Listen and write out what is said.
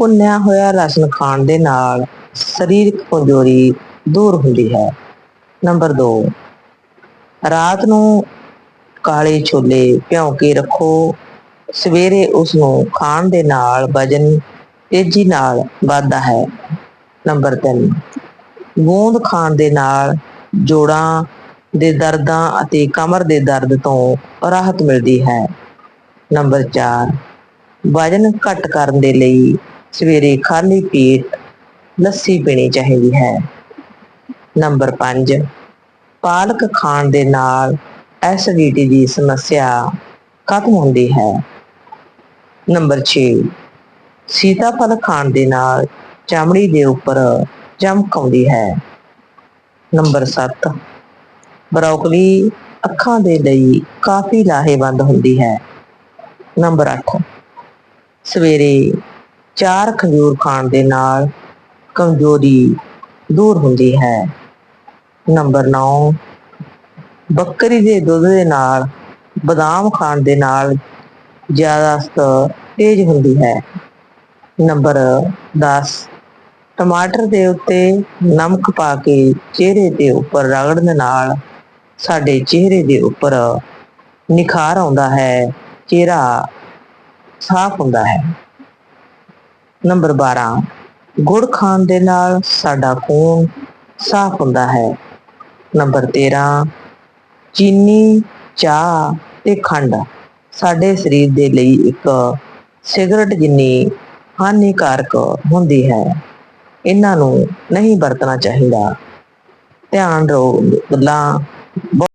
ਭੁੰਨਿਆ ਹੋਇਆ ਲਸਣ ਖਾਣ ਦੇ ਨਾਲ ਸਰੀਰਕ ਕਮਜ਼ੋਰੀ ਦੂਰ ਹੁੰਦੀ ਹੈ। ਨੰਬਰ 2 ਰਾਤ ਨੂੰ ਕਾਲੇ ਛੋਲੇ ਭਿਉਂ ਕੇ ਰੱਖੋ। ਸਵੇਰੇ ਉਸ ਨੂੰ ਖਾਣ ਦੇ ਨਾਲ ਵਜਨ ਤੇਜ਼ੀ ਨਾਲ ਵੱਧਦਾ ਹੈ। ਨੰਬਰ 3 ਗੂੰਦ ਖਾਣ ਦੇ ਨਾਲ ਜੋੜਾਂ ਦੇ ਦਰਦਾਂ ਅਤੇ ਕਮਰ ਦੇ ਦਰਦ ਤੋਂ ਰਾਹਤ ਮਿਲਦੀ ਹੈ। ਨੰਬਰ 4 ਵਜਨ ਘੱਟ ਕਰਨ ਦੇ ਲਈ ਸਵੇਰੇ ਖਾਲੀ ਪੇਟ ਲੱਸੀ ਪੀਣੀ ਚਾਹੀਦੀ ਹੈ। ਨੰਬਰ 5 ਪਾਲਕ ਖਾਣ ਦੇ ਨਾਲ ਐਸਿਡਿਟੀ ਦੀ ਸਮੱਸਿਆ ਖਤਮ ਹੁੰਦੀ ਹੈ। ਨੰਬਰ 6 ਸੀਤਾਫਲ ਖਾਣ ਦੇ ਨਾਲ ਚਮੜੀ ਦੇ ਉੱਪਰ ਚਮਕ ਆਉਂਦੀ ਹੈ। ਨੰਬਰ 7 ਬਰੋਕਲੀ ਅੱਖਾਂ ਦੇ ਲਈ ਕਾਫੀ ਲਾਹੇਵੰਦ ਹੁੰਦੀ ਹੈ। ਨੰਬਰ 8 ਸਵੇਰੇ ਚਾਰ ਖਜੂਰ ਖਾਣ ਦੇ ਨਾਲ ਕਮਜ਼ੋਰੀ ਦੂਰ ਹੁੰਦੀ ਹੈ। ਨੰਬਰ 9 ਬੱਕਰੀ ਦੇ ਦੁੱਧ ਦੇ ਨਾਲ, ਬਦਾਮ ਖਾਣ ਦੇ ਨਾਲ ਜ਼ਿਆਦਾਸਤ ਤੇਜ਼ ਹੁੰਦੀ ਹੈ। ਨੰਬਰ 10 ਟਮਾਟਰ ਦੇ ਉੱਤੇ ਨਮਕ ਪਾ ਕੇ ਚਿਹਰੇ ਦੇ ਉੱਪਰ ਰਗੜਨ ਨਾਲ ਸਾਡੇ ਚਿਹਰੇ ਦੇ ਉੱਪਰ ਨਿਖਾਰ ਆਉਂਦਾ ਹੈ, ਚਿਹਰਾ ਸਾਫ਼ ਹੁੰਦਾ ਹੈ। ਨੰਬਰ 12 ਗੁੜ ਖਾਣ ਦੇ ਨਾਲ ਸਾਡਾ ਖੂਨ ਸਾਫ਼ ਹੁੰਦਾ ਹੈ। ਨੰਬਰ 13 ਚੀਨੀ, ਚਾਹ ਤੇ ਖੰਡ ਸਾਡੇ ਸਰੀਰ ਦੇ ਲਈ ਇੱਕ ਸਿਗਰਟ ਜਿੰਨੀ ਹਾਨੀਕਾਰਕ ਹੁੰਦੀ ਹੈ। ਇਹਨਾਂ ਨੂੰ ਨਹੀਂ ਵਰਤਣਾ ਚਾਹੀਦਾ। ਧਿਆਨ ਰਹੋ ਗੱਲਾਂ